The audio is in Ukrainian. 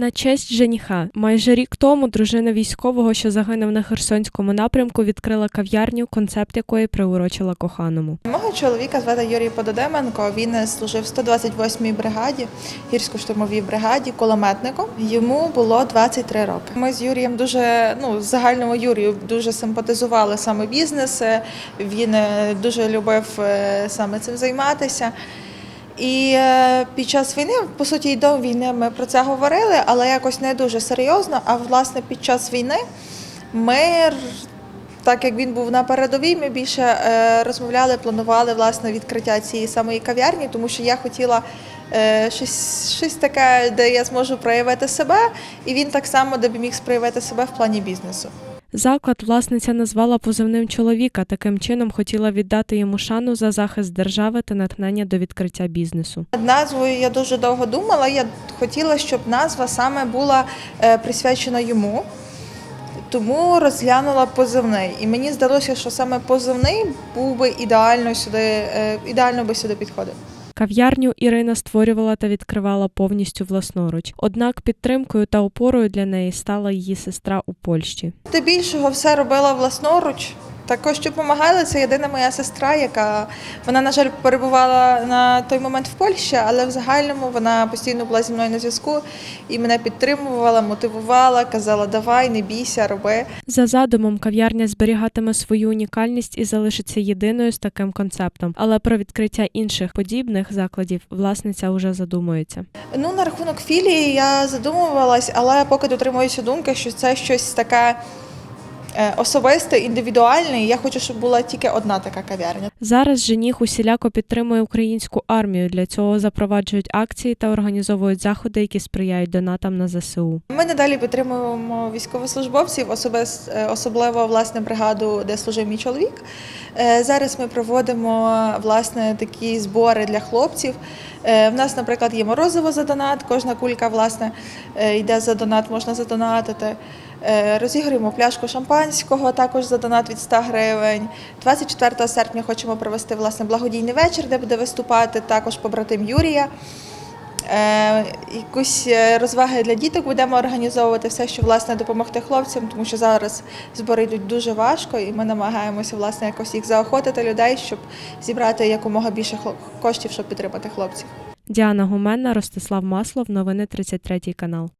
На честь жениха майже рік тому дружина військового, що загинув на Херсонському напрямку, відкрила кав'ярню, концепт якої приурочила коханому. Мого чоловіка звати Юрій Пододеменко. Він служив в 128-й бригаді, гірсько-штурмовій бригаді, кулеметником. Йому було 23 роки. Ми з Юрієм дуже ну загальному Юрію дуже симпатизували саме бізнес. Він е, дуже любив е, саме цим займатися. І е, під час війни, по суті, і до війни ми про це говорили, але якось не дуже серйозно. А власне під час війни ми так як він був на передовій, ми більше е, розмовляли, планували власне відкриття цієї самої кав'ярні, тому що я хотіла е, щось, щось таке, де я зможу проявити себе, і він так само, де б міг проявити себе в плані бізнесу. Заклад власниця назвала позивним чоловіка. Таким чином хотіла віддати йому шану за захист держави та натхнення до відкриття бізнесу. Над назвою я дуже довго думала. Я хотіла, щоб назва саме була е, присвячена йому. Тому розглянула позивний. І мені здалося, що саме позивний був би ідеально сюди, е, ідеально би сюди підходив. Кав'ярню Ірина створювала та відкривала повністю власноруч. Однак підтримкою та опорою для неї стала її сестра у Польщі. Ти більшого все робила власноруч. Також що допомагала, це єдина моя сестра, яка вона, на жаль, перебувала на той момент в Польщі, але в загальному вона постійно була зі мною на зв'язку і мене підтримувала, мотивувала, казала, давай, не бійся, роби. За задумом, кав'ярня зберігатиме свою унікальність і залишиться єдиною з таким концептом. Але про відкриття інших подібних закладів власниця уже задумується. Ну, на рахунок філії я задумувалась, але поки дотримуюся думки, що це щось таке е, індивідуальний. Я хочу, щоб була тільки одна така кав'ярня. Зараз жених усіляко підтримує українську армію. Для цього запроваджують акції та організовують заходи, які сприяють донатам на ЗСУ. Ми надалі підтримуємо військовослужбовців, е, особливо власне бригаду, де служив мій чоловік. Е, Зараз ми проводимо власне такі збори для хлопців. Е, В нас, наприклад, є морозиво за донат. Кожна кулька власне йде за донат, можна задонатити. Розігруємо пляшку шампанського також за донат від 100 гривень. 24 серпня хочемо провести власне благодійний вечір, де буде виступати також побратим Юрія. Е, якусь е, розваги для діток будемо організовувати все, що власне допомогти хлопцям, тому що зараз збори йдуть дуже важко, і ми намагаємося власне якось їх заохотити людей, щоб зібрати якомога більше коштів, щоб підтримати хлопців. Діана Гуменна, Ростислав Маслов, новини 33 канал.